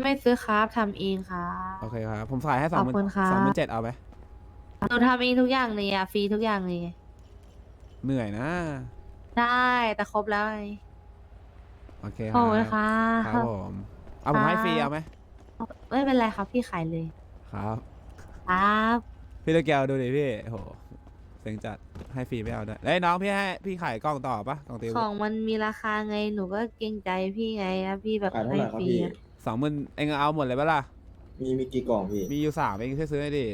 ไม่ซื้อครับทำเองครับ โอเคครับ ผมขายให้สองหมื่ขอบคุณนครับ สองหมื่นเจ็ดเอาไหมหนูทำเองทุกอย่างเลยอะฟรีทุกอย่างเลยเหนื่อยนะ ได้แต่ครบแล้วไงโอเคคขรัอบบคุณค่ะครับผมเอาผมให้ฟรีเอาไหมไม่เป็นไรครับพี่ขายเลยครับ ครับ พี่ตะเกียวดูดิพี่โอ้โหเซ็งจัดให้ฟรีไม่เอาด้วยแล้วไอ้น้องพี่ให้พี่ขายกล้องต่อปะกล้องตีของมันมีราคาไงหนูก็เกรงใจพี่ไงอะพี่แบบขายเท่าให้ไหร่ครับฟรีพี่อะ สองหมื่นเองเอาหมดเลยปะล่ะ มีมีกี่กล่องพี่ มีอยู่สามเองช่วยซื้อให้ดิ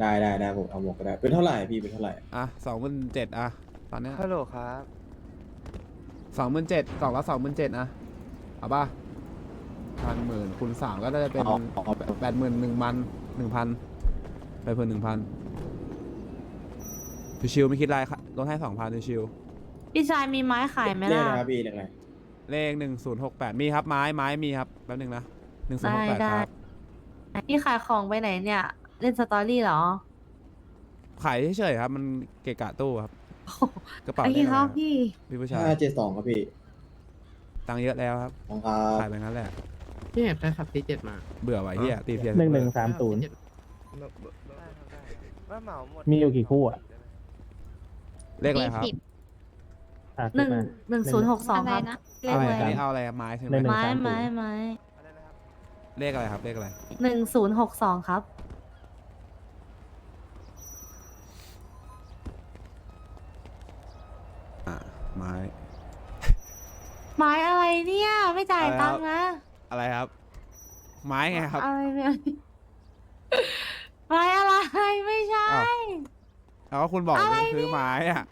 ได้ได้ได้ผมเอาหมดก็ได้ เป็นเท่าไหร่พี่เป็นเท่าไหร่ อะสองหมื่นเจ็ดอะ ตอนเนี้ยฮัลโหลครับ สองหมื่นเจ็ดกล่องละสองหมื่นเจ็ดอะ เอาป่ะพันหมื่นคูณสามก็ได้เป็นเอาเอาเอาแปดหมื่นหนึ่งพันหนึ่งพันไปเพิ่มหนึ่งพันชิวๆไม่คิดไรค่ะลดให้สองพันชิวพี่ชายมีไม้ขายไหมเลขล่ะอะไรครับพี่เลขอะไร ๆเลขหนึ่งศูนย์หกแปดมีครับไม้ไม้มีครับแป๊บนึงนะ หนึ่งศูนย์ได้หกแปดได้ครับ พี่ขายของไปไหนเนี่ย เล่นสตอรี่เหรอ ขายเฉยๆครับ มันเกะกะตู้ครับ กระเป๋าไอ้เลขที่อะไรคครัรับบพี่พี่ผู้ชายห้าเจ็ดสองครับพี่ตังค์เยอะแล้วครับ ของครัขายบไปงั้นแหละ พี่เห็นแฟนคลับตีเจ็ดมาเบื่อว่ะเฮียตีเพียหนึ่งหนึ่งสามศูนย์ ว่าเหมาหมดมีอยู่กี่คู่อะ เลขอะไรครับอะหนึ่งขึ้นมา หนึ่งศูนย์หกสองอะไรครับนะ เลอะขไรอะไร อันนี้เอาอะไรครับไม้ใช่ไหมหนึ่งไม้ไม้ไม้อะไรนะครับ เลขอะไรครับ เลขอะไร หนึ่งศูนย์หกสองครับ อะ ไม้ ไม้อะไรเนี่ย ไม่จ่ายอะไรครับ ตังค์นะ อะไรครับ ไม้ไงครับ อะไรเนี่ย ไม้อะไรไม่ใช่ อ้าว แล้วก็คุณบอกอะไร จะซื้อไม้อะ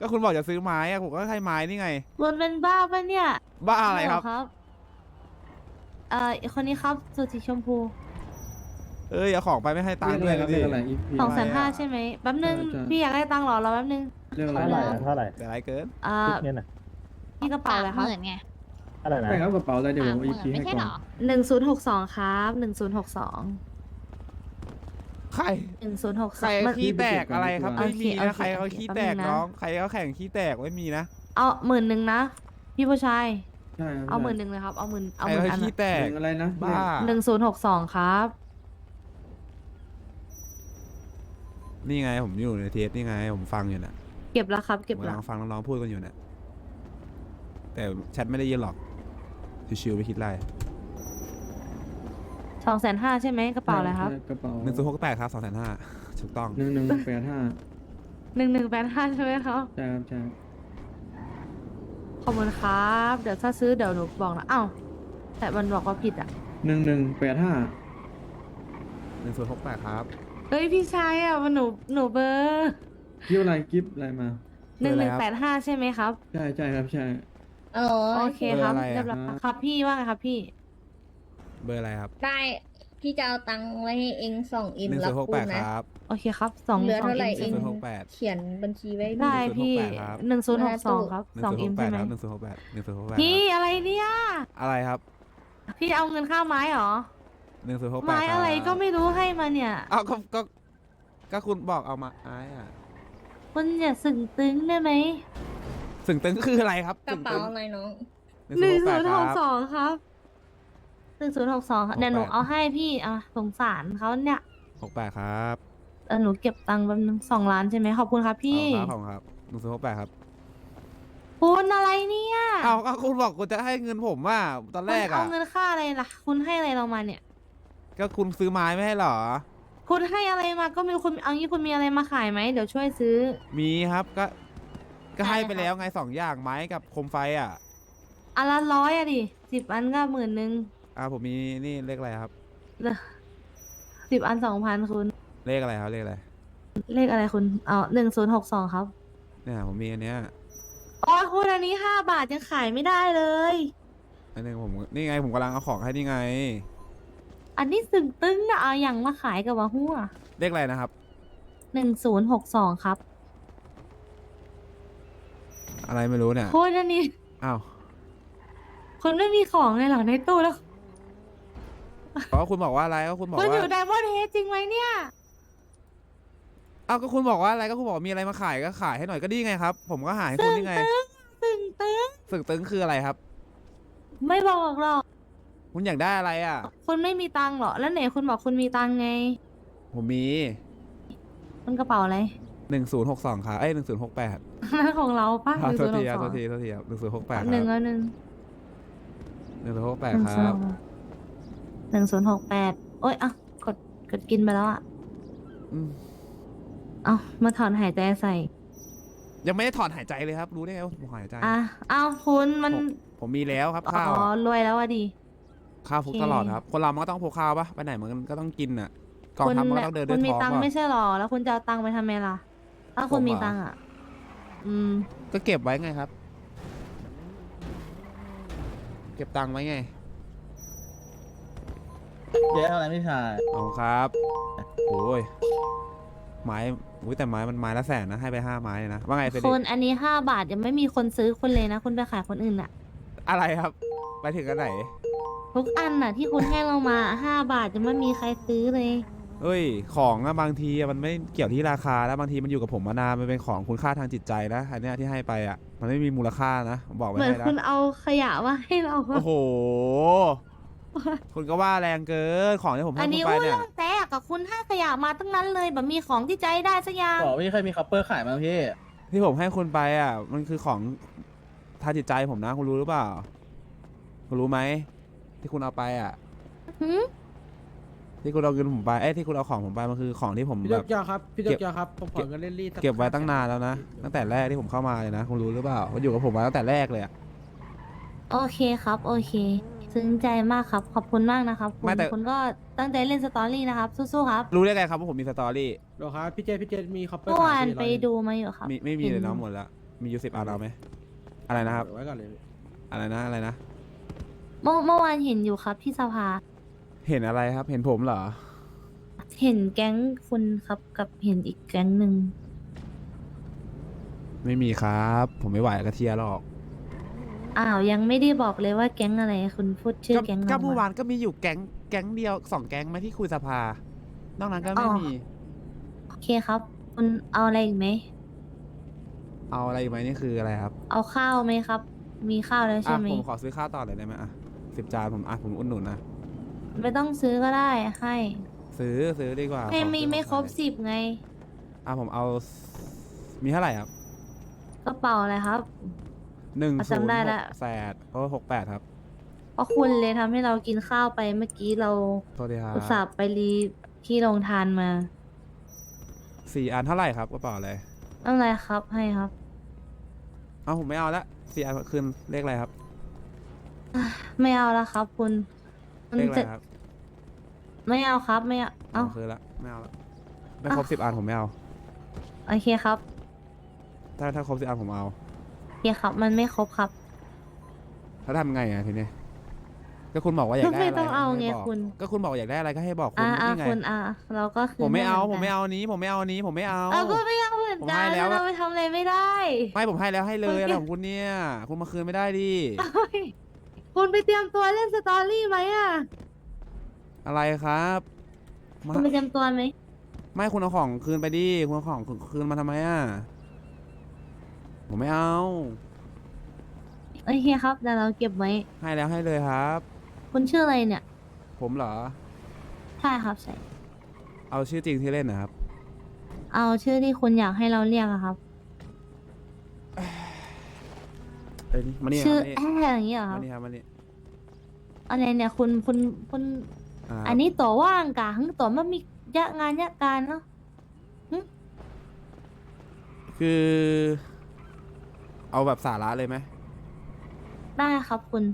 ก็คุณบอกจะซื้อไม้อะผมก็ให้ไม้นี่ไงคุณเป็นบ้าปะเนี่ยบ้าอะไรครับเหครับ เอ่อคนนี้ครับสุดสีชมพูเอ้ยเอาของไปไม่ให้ตังค์ด้วยดิสองแสนห้าอะไรอะใช่ไหมแป๊บนึงใช่ใช่ พี่อยากได้ตังค์เหรอรอแป๊บนึงเรื่องอะไรเท่าไหร่อะเท่าไหร่แต่ไรเกินอ่าคิดเงินอะพี่กระเป๋าอะไรครับหมื่นไงเท่าไหร่นะใช่ครับกระเป๋าอะไรเดี๋ยวสาผมมหมื่อีนกทีไม่ให้ใช่ก่เหรอนอ หนึ่งศูนย์หกสองครับหนึ่งศูนย์หกสองใคร หนึ่งศูนย์หกสใครองมันขี้แตกอะไรครับโอไม่เคมีโอนะ เคใครเขาโอเคขี้แป๊บแตกนึงนะ น้อง ใครเขาแข่งขี้แตกไม่มีนะ เอาหมื่นหนึ่งนะ พี่ผู้ชาย ใช่ครับเอาหมื่นหนึ่งเลยครับ เอาหมื่นใคเอารหมื่นเขาอันขี้แตกเรื่องอะไรนะบ้าหนึ่งศูนย์หกสองครับ นี่ไงผมอยู่ในเทปนี่ไง ผมฟังอยู่น่ะเก็บแล้วครับผเก็บมแล้กำว ลังฟังน้องๆพูดกันอยู่น่ะแต่แชทไม่ได้ยินหรอกชิวๆไม่คิดไรสองแสนห้าใช่ไหมกระเป๋าอะไรครับกระเป๋าหนึ่งศูนย์หกแปดครับสองแสนห้าถูกต้อง หนึ่งหนึ่งแปดห้าหนึ่งหนึ่งแปดห้าใช่ไหมครับ ใช่ครับใช่ ขอบคุณครับ เดี๋ยวถ้าซื้อเดี๋ยวหนูบอกนะอ้าวแต่มันบอกว่าผิดอะ หนึ่งหนึ่งแปดห้าหนึ่งศูนย์หกแปดครับ เฮ้ยพี่ชายอะมันหนูหนูเบอร์กิฟอะไรกิฟอะไรมาหนึ่งเบหอนึ่ร์งอะไรแปครับดห้าใช่ไหมครับ ใช่ใช่ครับใช่อ๋อโอเคครับเบอร์อะไรอะ เรียบร้อยครับพี่ว่าไงครับพี่ เบอร์อะไรครับ ได้ พี่จะเอาตังค์ไว้ให้เองสองอิมหนึ่งรัศูบนย์หกปูแปนดนะ ครับโอเคครับสองเหลือสองเท่าไหร่อิมเองศูนย์หกแปด เขียนบัญชีไว้ให้ได้พี่พี่1068ครับหนึ่งศูนย์หกสองครับหนึ่งสองศูนย์อิหมกแปใช่ดไหมครับหนึ่งศูนย์หกแปดหนึ่งศูนย์หกแปดพี่อะไรเนี่ย อะไรครับพี่เอาเงินค่าไม้เหรอ หนึ่งศูนย์หกแปดไม้อะไรก็ไม่รู้ให้มาเนี่ยเอาก็ก็ ก็คุณบอกเอามาไอ้อะคุณอย่าสึงตึงได้ไหมสึงตึงคืออะไรครับกระเป๋าอะไรน้อง หนึ่งศูนย์คหรักสองครับ หนึ่งศูนย์หกสองเดี๋ยวหนู68เอาให้พี่อะสงสารเขาเนี่ยหกแปดครับเออหนูเก็บตังค์แป๊บนึงสองล้านใช่ไหมขอบคุณครับพี่เอาครับผมครับหนึ่งศูนย์หกแปดครับคุณอะไรเนี่ยเอาก็คุณบอกคุณจะให้เงินผมว่าตอนแรกคุณเอาอะเงินค่าอะไรล่ะ คุณให้อะไรเรามาเนี่ย ก็คุณซื้อไม้ไม่ให้เหรอ คุณให้อะไรมาก็มีคุณเอางี้คุณมีอะไรมาขายไหมเดี๋ยวช่วยซื้อ มีครับก็ ก็ให้อะไรไปครับแล้วไงสองอย่างไม้กับโคมไฟอะอันละร้อยอะดิสิบอันก็หมื่นหนึ่ง อ่าผมมีนี่เลขอะไรครับ สิบอันสองพันคุณ เลขอะไรครับเลขอะไรเลขอะไรคุณ เอาหนึ่งศูนย์หกสองครับ เนี่ยผมมีอันเนี้ยโอ้ยคุณอันนี้ห้าบาทยังขายไม่ได้เลย อันนึงผมนี่ไงผมกำลังเอาของให้นี่ไง อันนี้สึงตึ้งนะเอาอย่างมาขายกับว่าหัวเลขอะไรนะครับ หนึ่งศูนย์หกสองครับอะไรไม่รู้เนี่ยคุณอันนี้ อ้าว คุณไม่มีของเลยเหรอในตู้แล้ว เพราะคุณบอกว่าอะไรก็คุณบอกคุณอว่ายู่ไดมอนด์เฮดจริงไหมเนี่ย อ้าวก็คุณบอกว่าอะไรก็คุณบอกมีอะไรมาขายก็ขายให้หน่อยก็ดีไงครับ ผมก็หาให้คุณนี่ไง ตึงตึงสึกตึงคืออะไรครับ ไม่บอกหรอก คุณอยากได้อะไรอะ คุณไม่มีตังค์เหรอ แล้วไหนคุณบอกคุณมีตังค์ไง ผมมีคุณกระเป๋าอะไร หนึ่งศูนย์หกสองค่ะเอ้ยหนึ่งศูนย์หกแปดนั่นของเราปะโทษทีหครับนึ่งโทศูนย์หกสองษทีโทษทีครับหนึ่งศูนย์หกแปดคหนึ่งรับเอาหนึ่งหนึ่งศูนย์หกแปดหนึ่งคศูนรับย์ หนึ่งศูนย์หกแปดโอ๊ยอะกดกดกินไปแล้วอะอืมเอามาถอนหายใจใส่ ยังไม่ได้ถอนหายใจเลยครับ รู้ได้ไงว่าผมหายใจ อะเอาคุณมันผมผมมีแล้วครับอ๋ข้าวออะรวยแล้วอะดิ ข้าวพกโอเคตลอดครับ คนเรามันก็ต้องพกข้าวปะไปไหนมันก็ต้องกินอะกองคุณทัพมันก็น่ะต้องเดินด้คุวยณมีท้องตังค์ป่ะไม่ใช่หรอ แล้วคุณจะเอาตังค์ไปทำไมล่ะ ถ้าคุณผมมีเหรอตังค์อะ อืม ก็เก็บไว้ไงครับ เก็บตังค์ไว้ไง เจ๊อะไรไม่ชายเอาครับ โอ้ย ไม้อุ้ยแต่ไม้มันไม้ละแสนนะ ให้ไปห้าไม้เลยนะ ว่าไงเฟรดคุดี้ณอันนี้ห้าบาทยังไม่มีคนซื้อคุณเลยนะ คุณไปขายคนอื่นอะอะไรครับ ไปถึงกันไหน ทุกอันน่ะ ที่คุณให้เรามาห้าบาทยังไม่มีใครซื้อเลย เอ้ย ของอะบางทีอะมันไม่เกี่ยวที่ราคาแล้วบางทีมันอยู่กับผมมานานมันเป็นของคุณค่าทางจิตใจนะอันเนี้ยที่ให้ไปอะมันไม่มีมูลค่านะผมบอกไว้เหมือนให้นะคุณเอาขยะมาให้เราอะโอ้โห คุณก็ว่าแรงเกินของที่ผมให้อันคุนี้ณไปว่าเนี่ย เรื่องแตกกับคุณให้ขยะมาตั้งนั้นเลยแบบมีของที่ใจได้สักอย่างบอกพี่เคยมีคัพเปอร์ขายมั้งพี่ ที่ผมให้คุณไปอะมันคือของทางจิตใจผมนะคุณรู้หรือเปล่า คุณรู้ไหมที่คุณเอาไปอะหืมที่คุณเอาเงินผมไปเอ้ยที่คุณเอาของผมไปมันคือของที่ผมพี่แบโตบเกียวครับ พี่โตเก็บเกียวครับ ผมขอเงินเล่นรีดสัเก็บไว้ตั้งนานแล้วนะตั้งแต่แรกที่ผมเข้ามาเลยนะคุณรู้หรือเปล่าว่าอยู่กับผมมาตั้งแต่แรกเลยอะโอเคครับ โอเค ซึ้งใจมากครับ ขอบคุณมากนะครับคุณไม่แต่ คุณก็ตั้งใจเล่นสตอรี่นะครับ สู้ๆครับรู้ได้ไงครับว่าผมมีสตอรี่เดี๋ยวครับพี่เจพี่เจมีคัพเปอร์เมื่อวานขยไปพี่ร้อยหนึ่งดูมาอยู่ครับ มีไม่มีเลยเห็นน้องหมดแล้วมีอยู่สิบอันเอาไหมอะไรนะครับเดี๋ยวไว้ก่อนเลยอะไรนะอะไรนะ เมื่อเมื่อวานเห็นอยู่ครับที่สภา เห็นอะไรครับ เห็นผมเหรอ เห็นแก๊งคุณครับกับเห็นอีกแก๊งหนึ่งไม่มีครับ ผมไม่ไหวกับเทียร์หรอก อ้าวยังไม่ได้บอกเลยว่าแก๊งอะไรคุณพูดชื่อก็แก๊งก็เราเมื่อมวานก็มีอยู่แก๊งแก๊งเดียวสองแก๊งไหมที่คุยสภา นอกนั้นก็ไม่มี โอเคครับ คุณเอาอะไรอีกไหมเอาอะไรอีกไหมนี่คืออะไรครับเอาข้าวไหมครับ มีข้าวแล้วอะใช่ไหมผมขอซื้อข้าวต่อเลยได้ไหมอะสิบจานผมอะผมอุดหนุนนะไม่ต้องซื้อก็ได้ให้ซื้อซื้อดีกว่าไม่ขอมีซื้อไม่ของครบขายสิบไง อะผมเอา มีเท่าไหร่ครับกระเป๋าอะไรครับ หนึ่งอะศูนจำย์ได้หละกแปดโอ้หกแปดครับ เพราะคุณเลยทำให้เรากินข้าวไปเมื่อกี้เราโทษทีครับอุตส่าห์ไปรีที่โรงทานมาสี่อันเท่าไหร่ครับกระเป๋าอะไรไม่เป็นไรครับให้ครับ เอาผมไม่เอาละสี่อันคืนเลขอะไรครับไม่เอาแล้วครับ คุณมันเลขอะไรจะครับไม่เอาครับไม่เอาเอาคืนละไม่เอาละไม่ครบสิบอันผมไม่เอา โอเคครับ ถ้าถ้าครบสิบอันผมเอา โอเคครับมันไม่ครบครับ แล้วทำไงอะทีนี้ก็คุณบอกว่าอยากได้อะไรไม่ต้องเอาไงให้บอกคุณ ก็คุณบอกอยากได้อะไรก็ให้บอกคุณอ่าอ่านี่ไงคุณอ่าเราก็คือผมไม่เอาหผมนกันไม่เอาอันนี้ ผมไม่เอาอันนี้ ผมไม่เอาเอาก็ไม่เอาเหมือนผมกัให้นแล้วอะเราไปทำอะไรไม่ได้ไม่ผมให้แล้วให้เลยโอเคอะไรของคุณเนี่ย คุณมาคืนไม่ได้ดิเฮ้ยคุณไปเตรียมตัวเล่นสตอรี่ไหมอะอะไรครับมาคุณไปเตรียมตัวไหมไม่คุณเอาของคืนไปดิคุณเอาของคืนมาทำไมอะ ผมไม่เอา โอเคครับเดี๋ยวเราเก็บไว้ ให้แล้วให้เลยครับ คุณชื่ออะไรเนี่ย ผมเหรอ ใช่ครับใช่เอาชื่อจริงที่เล่นนะครับ เอาชื่อที่คุณอยากให้เราเรียกอะครับ เอ้ยนี่มานี่คชื่อรับแอะอย่างเงี้ยเหรอคมารับนี่ครับมานี่อะไรเนี่ยคุณคุณคุณอ่าอันนี้ตัวว่างกะทั้งตัวมันมียะงานยะการเนาะคือ เอาแบบสาระเลยไหมได้ครับคุณ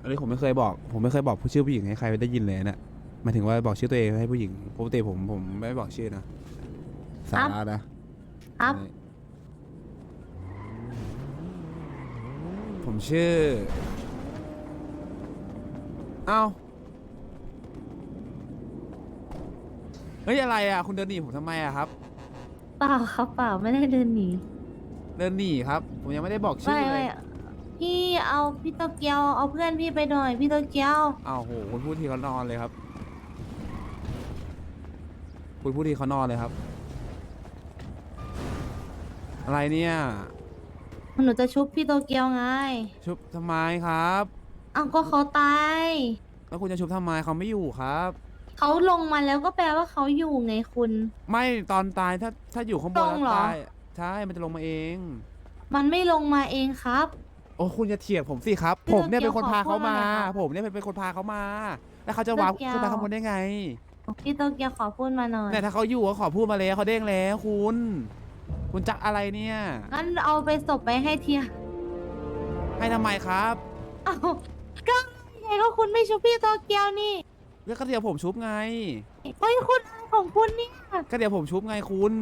อันนี้ผมไม่เคยบอก ผมไม่เคยบอกผู้ชื่อผู้หญิงให้ใครได้ยินเลยนะหมายถึงว่าบอกชื่อตัวเองให้ผู้หญิงปกติผมผมไม่บอกชื่อนะสาระนะครับ ผมชื่อ เอ้าเฮ้ยอะไรอะ คุณเดินหนีผมทำไมอะครับ เปล่าครับเปล่าไม่ได้เดินหนีเดินหนีครับ ผมยังไม่ได้บอกชื่ไม่อเลไม่ยพี่เอาพี่โตเกียวเอาเพื่อนพี่ไปหน่อยพี่โตเกียว อ้าวโหคุณพูดทีเขานอนเลยครับ คุณพูดทีเขานอนเลยครับ อะไรเนี่ยหนูจะชุบพี่โตเกียวไงชุบทำไมครับอ้าวก็เขาตาย แล้วคุณจะชุบทำไมเขาไม่อยู่ครับ เขาลงมาแล้วก็แปลว่าเขาอยู่ไงคุณ ไม่ตอนตายถ้าถ้าอยู่ข้างบนตรงแล้วเหรอ ตายใช่มันจะลงมาเอง มันไม่ลงมาเองครับ โอ้คุณจะเถียงผมสิครับ พี่ผมเนี่ยโตเกีเป็ยวนคนพาเขามา ขอพูดหน่อยค่ะผมเนี่ยเป็นคนพาเขามา แล้วเขาจะวางโตเกียว ขึ้นไปข้างบนได้ไงพี่โตเกียวขอพูดมาหน่อยเนี่ยถ้าเขาอยู่ก็ขอพูดมาแล้วเขาเด้งแล้วคุณ คุณจะอะไรเนี่ย งั้นเอาไปศพไปให้เทียให้ทำไมครับอ้าวก็ไงก็คุณไม่ชุบพี่โตเกียวนี่ แล้วก็เดี๋ยวผมชุบไง เฮ้ยคุณอะไรของคุณเนี่ยก็เดี๋ยวผมชุบไงคุณ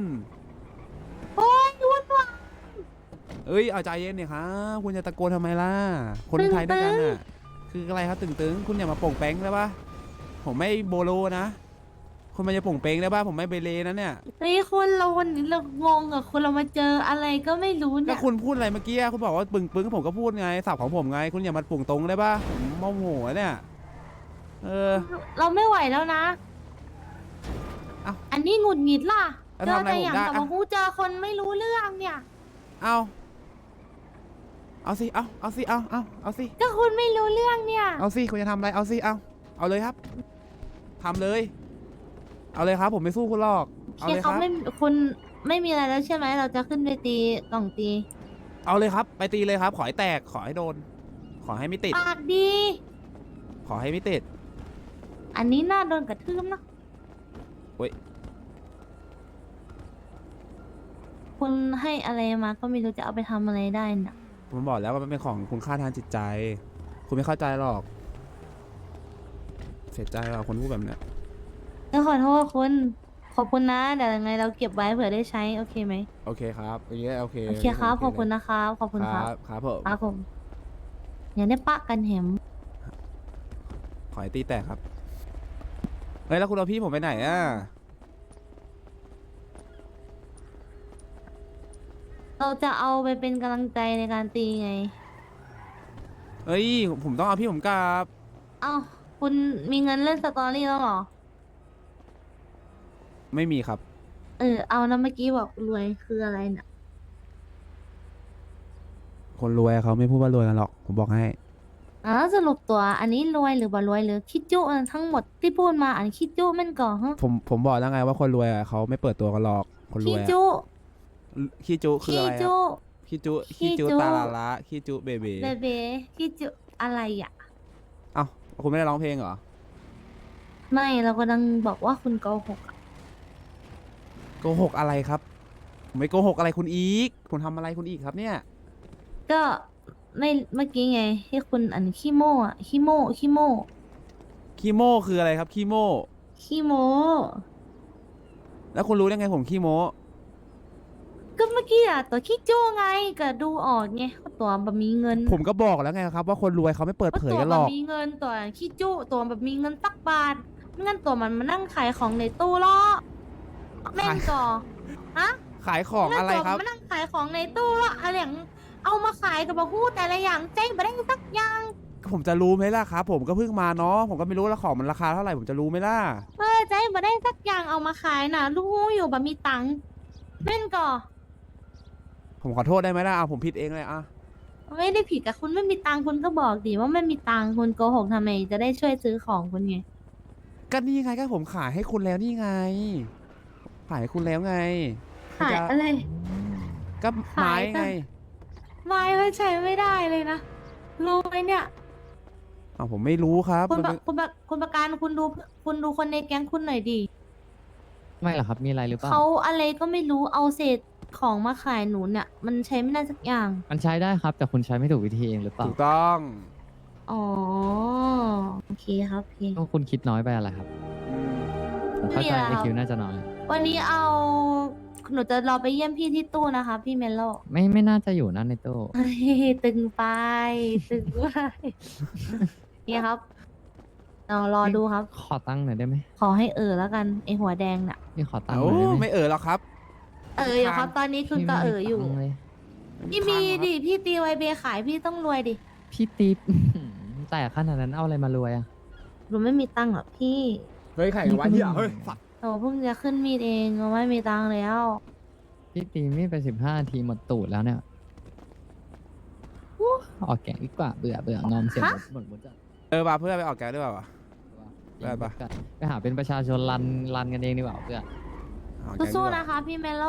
โอ้ยวุ่นวายเอ้ยเอาใจเย็นเนี่ยครับคุณจะตะโกนทำไมล่ะ คนไทยด้วยกันตึง อะ คืออะไรครับตึงๆคุณอย่ามาโป่งแป้งได้ปะผมไม่โบโลนะ คุณมาจะโป่งเป้งได้ปะผมไม่เบเลนะเนี่ย เฮ้ยคุณเราวันนี้เรางงอะคุณเรามาเจออะไรก็ไม่รู้ก็เนี่ยคุณพูดอะไรเมื่อกี้อะคุณบอกว่าปึงปึงผมก็พูดไงสับของผมไง คุณอย่ามาปุ่งตรงได้ปะผมโมโหเนี่ย เออ เราไม่ไหวแล้วนะ เอ้าอันนี้หงุดหงิดล่ะ แล้วเจอทำอะไรแต่อย่างผมได้แต่อะว่ากูเจอคนไม่รู้เรื่องเนี่ย เอาเอาสิเอาเอาสิเอาเอาเอาสิก็คุณไม่รู้เรื่องเนี่ย เอาสิคุณจะทำอะไรเอาสิเอาเอาเลยครับทำเลย เอาเลยครับ ผมไม่สู้คุณหรอกเอาที่เลยคเขารับ ไม่คุณไม่มีอะไรแล้วใช่ไหม เราจะขึ้นไปตีกล่องตี เอาเลยครับ ไปตีเลยครับ ขอให้แตกขอให้โดน ขอให้ไม่ติด ปากดี ขอให้ไม่ติด อันนี้น่าโดนกระทืบเนอะโอ๊ยคุณให้อะไรมาก็ไม่รู้จะเอาไปทำอะไรได้น่ะผมบอกแล้วว่ามันเป็นของคุณค่าทางจิตใจ คุณไม่เข้าใจหรอก เสียใจว่ะคนพูดแบบเนี้ยแล้วขอโทษคุณ ขอบคุณนะเดี๋ยวยังไงเราเก็บไว้เผื่อได้ใช้โอเคไหมโอเคครับอย่างเงี้ยโอเคโอเคครับขอบคุณนะนะครับขอบคุณคครัรับบครับผมครับผมอย่าได้ปะกันแหม ขอให้ตีแตกครับ เฮ้ยแล้วคุณเอาพี่ผมไปไหนอะเราจะเอาไปเป็นกำลังใจในการตีไง เฮ้ยผมต้องเอาพี่ผมกลับ เอ้า คุณมีเงินเล่นสตอรี่แล้วเหรอ ไม่มีครับ เออ เอานะเมื่อกี้บอกรวยคืออะไรน่ะ คนรวยเขาไม่พูดว่ารวยกันหรอก ผมบอกให้ อ๋อสรุปตัวอันนี้รวยหรือบ่รวยหรือคิดจุอันทั้งหมดที่พูดมาอันคิดจุแมันก่อฮะผมผมบอกแล้วไงว่าคนรวยอะเขาไม่เปิดตัวกันหรอกคนรขี้วยอะจุขี้จุคือขี้อะไรคจุรับขี้จุขี้ขี้จุจุ ตาลาละขี้จุเบเบเบเบขี้จุอะไรอะ เอ้าคุณไม่ได้ร้องเพลงเหรอไม่เรากำลังบอกว่าคุณโกหกอะโกหกอะไรครับผมไม่โกหกอะไรคุณอีกคุณทำอะไรคุณอีกครับเนี่ย ก็ ไม่เมื่อกี้ไงที่คุณอันขี้โม่อะขี้โม่ขี้โม่ขี้โม่คืออะไรครับขี้โม่ขี้โม่แล้วคุณรู้ได้ไงผมขี้โม้ก็เมื่อกี้อะตัวขี้จุไงก็ดูออกไงว่าตัวแบบมีเงินผมก็บอกแล้วไงครับ ว่าคนรวยเขาไม่เปิดว่าเผยตัวกันหแบรบอกมีเงินตัวขี้จุตัวแบบมีเงินตักบาทไม่งั้นตัวมันมานั่งขายของในตู้ล้อแม่นก่อฮะ ขายของอะไรครับมานั่งขายของในตู้ล้ออะไรอย่าง เอามาขายกับมาพูดแต่ละอย่างใจไม่ได้สักอย่าง ผมจะรู้ไหมล่ะครับ ผมก็เพิ่งมาเนาะผมก็ไม่รู้ว่าของมันราคาเท่าไหร่ผมจะรู้ไหมล่ะเออใจไม่ได้สักอย่างเอามาขายน่ะรู้อยู่แบบมีตังค์แม่นก่อ ผมขอโทษได้ไหมล่ะอะผมผิดเองเลยอะไม่ได้ผิดกับคุณไม่มีตังค์คุณก็บอกดิว่าไม่มีตังค์คุณโกหกทำไมจะได้ช่วยซื้อของคุณไง ก็นี่ไงก็ผมขายให้คุณแล้วนี่ไง ขายให้คุณแล้วไง ขายอะไร ก็ไม้ขายแต่ไง ไม้มันใช้ไม่ได้เลยนะรู้ไหมเนี่ยอ้าวผมไม่รู้ครับคุณมันปเป็นระคุณประคุณประการคุณดูคุณดูคนในแก๊งคุณหน่อยดิไม่หรอครับ มีอะไรหรือเปล่า เขาอะไรก็ไม่รู้เอาเศษของมาขายหนูเนี่ย มันใช้ไม่ได้สักอย่าง มันใช้ได้ครับ แต่คุณใช้ไม่ถูกวิธีเองหรือเปล่าถูกต้องอ๋อโอเคครับโอเคก็คุณคิดน้อยไปอะไรครับอืมผมเข้าใจไม่มีไอแล้วคิวน่าจะน้อยวันนี้เอา หนูจะรอไปเยี่ยมพี่ที่ตู้นะคะ พี่เมลโล ไม่ไม่น่าจะอยู่นั่นในตู้ เฮ้ยตึงไป ตึงไปนี่ครับเรารอดูครับ ขอตั้งค์หน่อยได้ไหมขอให้เออแล้วกันไอหัวแดงน่ะพี่ขอตั้งค์โอ้หน่อยได้ไหมไม่เออหรอกครับ เอออยู่ครับ ตอนนี้คุณก็เอออยู่พี่ไม่มีตังค์เลยพี่มีดิพี่ตีไวเบขายพี่ต้องรวยดิพี่ติ๊บแต่ขนาดนั้นเอาอะไรมารวยอะ หนูไม่มีตังค์หรอกพี่ เฮ้ยไข่กับวะเหี้ยเฮ้ยสัตว์ หนูเพิ่งจะขึ้นมีดเองหนูไม่มีตังค์แล้ว พี่ตีมีดไปสิบห้านาทีหมดตูดแล้วเนี่ยออกแกงดีกว่าเบื่อเบื่องอมเสียงฮะหมดหมดจะเออป่ะเพื่อนไปออกแก๊งด้วยเปล่าวะ ได้ปะ ไปหาเป็นประชาชนรันรันกันเองดีกว่าเพื่อนออกแก๊งดีกสู้ว่าๆนะคะพี่เมโล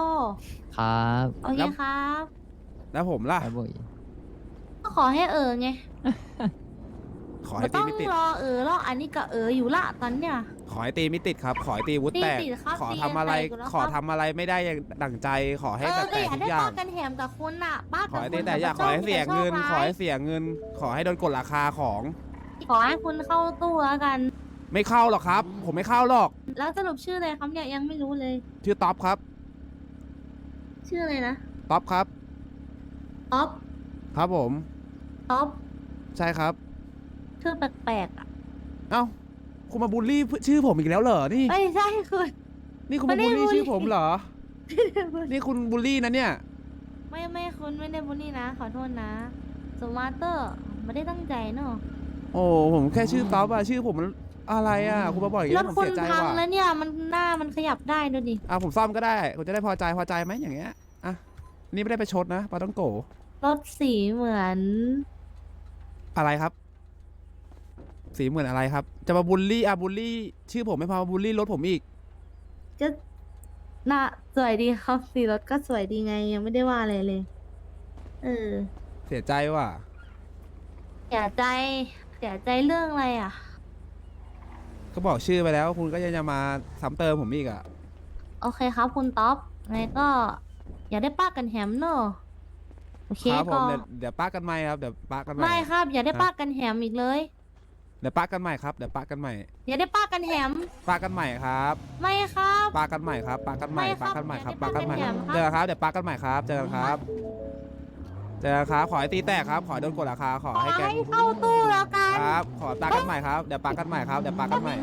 ครับโอเคครับ แล้วผมล่ะ ไปบ่อยก็ขอให้เออไงขอให้ไม่ตีต้องไม่ติด รอเออหรอกอันนี้ก็เอออยู่ละตอนเนี้ย ขอให้ตีไม่ติดครับ ขอให้ตีวุฒิแตก ตีติดครับขอตีทำอะไรแตกอยู่แล้วครับ ขอทำอะไรไม่ได้อย่างดั่งใจ ขอให้เอแบอบก็แตอกยากทุได้กอย่าป้างกันแถมกับคุณน่ะป้าขกัอบให้คุตีณแต่อยากขอให้เสียเงิน ขอให้เสียเงิน ขอให้โดนกดราคาของ ขอให้คุณเข้าตู้แล้วกัน ไม่เข้าหรอกครับ ผมไม่เข้าหรอก แล้วสรุปชื่ออะไรครับเนี่ยยังไม่รู้เลย ชื่อท็อปครับ ชื่ออะไรนะท็อปครับ ท็อปครับผม ท็อปใช่ครับ ชื่อแปลกๆอะ เอ้า คุณมาบูลลี่ชื่อผมอีกแล้วเหรอนี่ ไม่ใช่คุณ นี่คุณมาไม่บูลได้ลี่บูลลี่ชื่อผมเหรอ นี่คุณบูลลี่นะเนี่ย ไม่ไม่คุณไม่ได้บุลลี่นะ ขอโทษนะสมาร์เตอร์ไม่ได้ตั้งใจเนอะโอ้ผมแค่ชื่อท็อปอะชื่อผมมันอะไรอะคุณมาบอกอย่างรนี้ถผมคุณเสียใจพังว่ะแล้วเนี่ยมันหน้ามันขยับได้ดูดิอะผมซ่อมก็ได้คุณจะได้พอใจพอใจไหมอย่างเงี้ยอะนี่ไม่ได้ไปชดนะปาต้องโกรถสีเหมือนอะไรครับ สีเหมือนอะไรครับ จะมาบูลลี่อะบูลลี่ ชื่อผมไม่พอมาบูลลี่รถผมอีก ก็น่าสวยดีครับสีรถก็สวยดีไงยังไม่ได้ว่าอะไรเลย เออเสียใจว่ะ เสียใจเสียใจเรื่องอะไรอะ ก็บอกชื่อไปแล้ว คุณก็ยังจะมาซ้ำเติมผมอีกอะ โอเคครับคุณท็อปไงก็ อย่าได้ป้ากันแฮมเนอะโอเคครับผมก็เดี๋ยวเดี๋ยวป้ากันใหม่ครับ เดี๋ยวป้ากันใหม่ ไม่ครับ อย่าได้ฮะป้ากันแฮมอีกเลย เดี๋ยวป้ากันใหม่ครับเดี๋ยวป้ากันใหม่อย่าได้ป้ากันแฮมป้ากันใหม่ครับไม่ครับป้ากันใหม่ครับป้ากันใหม่ไม่ครัป้าบกันใหม่ครับอย่าป้ากันใหม่ได้ป้ากันแถมครับเจอกันครับเดี๋ยวป้ากันใหม่ครับเจอกันครับเจอกันครับขอให้ตีแตกครับ ขอให้โดนกดราคาขอขอให้แกงให้เข้าตู้แล้วกันครับ ขอป้ากันใหม่ครับเดี๋ยวป้ากันใหม่ครับเดี๋ยวป้ากันใหม่